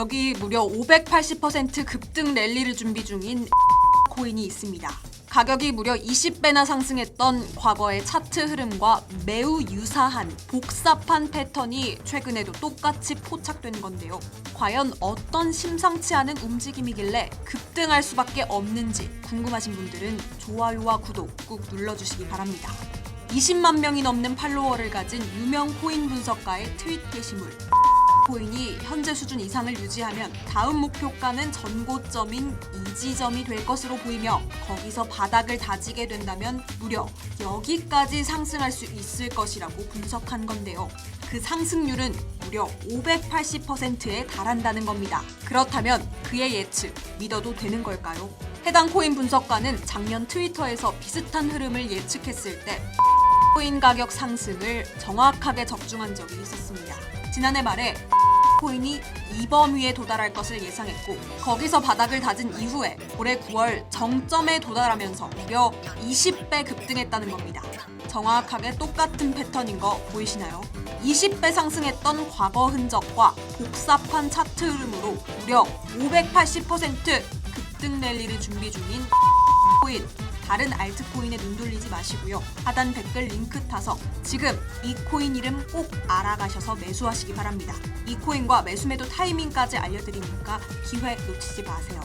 여기 무려 580% 급등 랠리를 준비 중인 코인이 있습니다. 가격이 무려 20배나 상승했던 과거의 차트 흐름과 매우 유사한 복잡한 패턴이 최근에도 똑같이 포착된 건데요. 과연 어떤 심상치 않은 움직임이길래 급등할 수밖에 없는지 궁금하신 분들은 좋아요와 구독 꾹 눌러주시기 바랍니다. 20만 명이 넘는 팔로워를 가진 유명 코인 분석가의 트윗 게시물. 코인이 현재 수준 이상을 유지하면 다음 목표가는 전고점인 이 지점이 될 것으로 보이며 거기서 바닥을 다지게 된다면 무려 여기까지 상승할 수 있을 것이라고 분석한 건데요. 그 상승률은 무려 580%에 달한다는 겁니다. 그렇다면 그의 예측 믿어도 되는 걸까요? 해당 코인 분석가는 작년 트위터에서 비슷한 흐름을 예측했을 때 코인 가격 상승을 정확하게 적중한 적이 있었습니다. 지난해 말에 코인이 2번 위에 도달할 것을 예상했고 거기서 바닥을 다진 이후에 올해 9월 정점에 도달하면서 무려 20배 급등했다는 겁니다. 정확하게 똑같은 패턴인 거 보이시나요? 20배 상승했던 과거 흔적과 복잡한 차트 흐름으로 무려 580% 급등 랠리를 준비 중인 코인 다른 알트코인에 눈 돌리지 마시고요. 하단 댓글 링크 타서 지금 이 코인 이름 꼭 알아가셔서 매수하시기 바랍니다. 이 코인과 매수 매도 타이밍까지 알려드리니까 기회 놓치지 마세요.